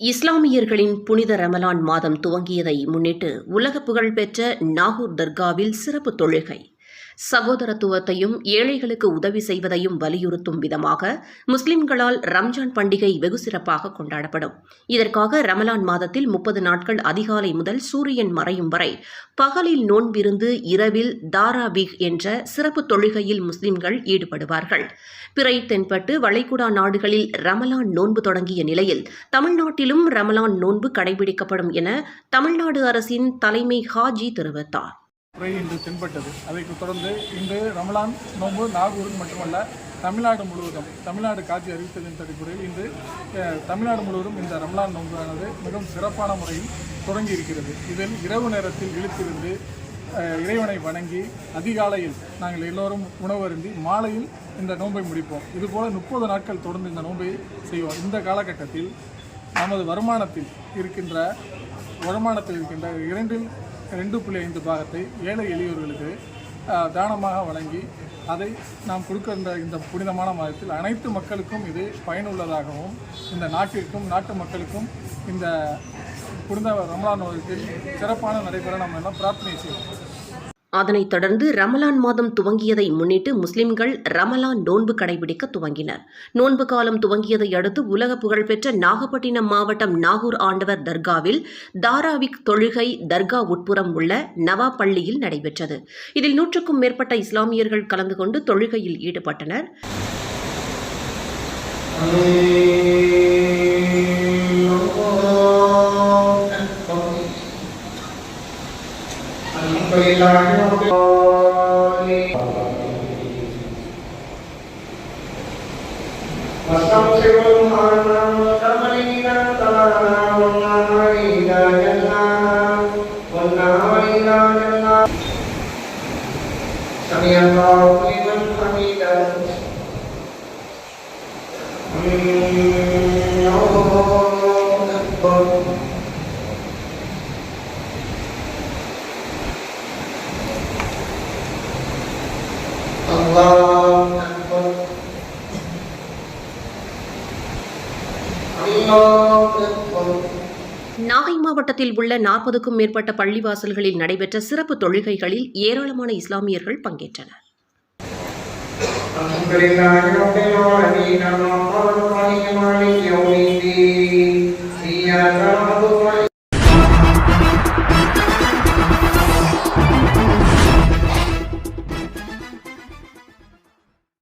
இஸ்லாமியர்களின் புனித ரமலான் மாதம் துவங்கியதை முன்னிட்டு உலக புகழ்பெற்ற நாகூர் தர்காவில் சிறப்பு தொழுகை. சகோதரத்துவத்தையும் ஏழைகளுக்கு உதவி செய்வதையும் வலியுறுத்தும் விதமாக முஸ்லிம்களால் ரம்ஜான் பண்டிகை வெகு சிறப்பாக கொண்டாடப்படும். இதற்காக ரமலான் மாதத்தில் முப்பது நாட்கள் அதிகாலை முதல் சூரியன் மறையும் வரை பகலில் நோன்பிருந்து இரவில் தாராபிக் என்ற சிறப்பு தொழுகையில் முஸ்லிம்கள் ஈடுபடுவார்கள். பிறை தென்பட்டு வளைகுடா நாடுகளில் ரமலான் நோன்பு தொடங்கிய நிலையில் தமிழ்நாட்டிலும் ரமலான் நோன்பு கடைபிடிக்கப்படும் என தமிழ்நாடு அரசின் தலைமை ஹாஜி தெரிவித்தார். முறை இன்று தென்பட்டது. அதைத் தொடர்ந்து இன்று ரமலான் நோன்பு நாகூருக்கு மட்டுமல்ல தமிழ்நாடு முழுவதும் தமிழ்நாடு காட்சி அறிவித்ததின் அடிப்படையில் இன்று தமிழ்நாடு முழுவதும் இந்த ரமலான் நோன்பானது மிகவும் சிறப்பான முறையில் தொடங்கி இருக்கிறது இதில் இரவு நேரத்தில் இழுத்திருந்து இறைவனை வணங்கி அதிகாலையில் நாங்கள் எல்லோரும் உணவு அருந்தி மாலையில் இந்த நோன்பை முடிப்போம். இதுபோல் முப்பது நாட்கள் தொடர்ந்து இந்த நோன்பை செய்வோம். இந்த காலகட்டத்தில் நமது வருமானத்தில் இருக்கின்ற வருமானத்தில் இருக்கின்ற இரண்டில் ரெண்டு புள்ளி ஐந்து பாகத்தை ஏழை எளியோர்களுக்கு தானமாக வழங்கி அதை நாம் கொடுக்கின்ற இந்த புனிதமான மாதத்தில் அனைத்து மக்களுக்கும் இது பயனுள்ளதாகவும் இந்த நாட்டிற்கும் நாட்டு மக்களுக்கும் இந்த புனித ரமலான் மாதத்தில் சிறப்பான நடைபெற நம்ம எல்லாம் பிரார்த்தனை செய்வோம். அதனைத் தொடர்ந்து ரமலான் மாதம் துவங்கியதை முன்னிட்டு முஸ்லிம்கள் ரமலான் நோன்பு கடைபிடிக்க துவங்கினர். நோன்பு காலம் துவங்கியதை அடுத்து உலக புகழ்பெற்ற நாகப்பட்டினம் மாவட்டம் நாகூர் ஆண்டவர் தர்காவில் தாராவிக் தொழுகை தர்கா உட்புறம் உள்ள நவா பள்ளியில் நடைபெற்றது. இதில் நூற்றுக்கும் மேற்பட்ட இஸ்லாமியர்கள் கலந்து கொண்டு தொழுகையில் ஈடுபட்டனர். الحمد لله رب العالمين واستغفر المستقيم تعالى والنهار إذا جلى والنهار إذا جلى سمع الله لمن حمده நாகை மாவட்டத்தில் உள்ள நாற்பதுக்கும் மேற்பட்ட பள்ளிவாசல்களில் நடைபெற்ற சிறப்பு தொழுகைகளில் ஏராளமான இஸ்லாமியர்கள் பங்கேற்றனர் الحمد